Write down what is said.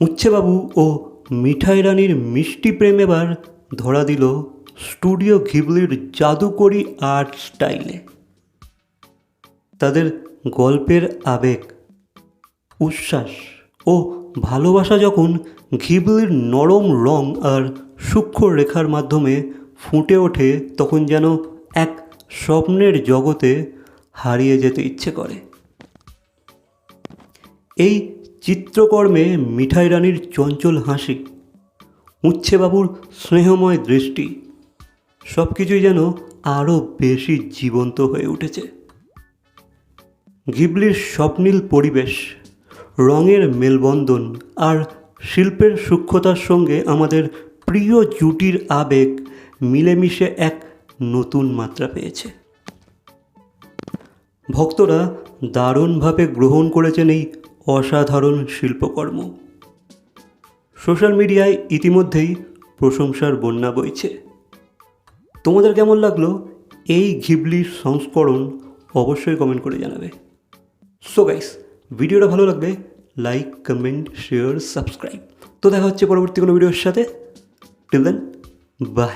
উচ্ছেবাবু ও মিঠাই রানীর মিষ্টি প্রেম এবার ধরা দিল স্টুডিও ঘিবলির জাদুকরি আর্ট স্টাইলে। তাদের গল্পের আবেগ, উচ্ছ্বাস ও ভালোবাসা যখন ঘিবলির নরম রং আর সূক্ষ্ম রেখার মাধ্যমে ফুটে ওঠে, তখন যেন এক স্বপ্নের জগতে হারিয়ে যেতে ইচ্ছে করে। এই চিত্রকর্মে মিঠাই রানীর চঞ্চল হাসি উচ্ছেবাবুর স্নেহময় দৃষ্টি সব কিছুই যেন আরও বেশি জীবন্ত হয়ে উঠেছে। ঘিবলির স্বপ্নীল পরিবেশ, রঙের মেলবন্ধন আর শিল্পের সূক্ষ্মতার সঙ্গে আমাদের প্রিয় জুটির আবেগ মিলেমিশে এক নতুন মাত্রা পেয়েছে। ভক্তরা দারুণভাবে গ্রহণ করেছেন এই অসাধারণ শিল্পকর্ম। সোশ্যাল মিডিয়ায় ইতিমধ্যেই প্রশংসার বন্যা বইছে। তোমাদের কেমন লাগল এই ঘিবলির সংস্করণ অবশ্যই কমেন্ট করে জানাবে। সো গাইস ভিডিওটা ভালো লাগবে লাইক কমেন্ট শেয়ার সাবস্ক্রাইব তো দেখা হচ্ছে পরবর্তী কোনো ভিডিওর সাথে। Till then by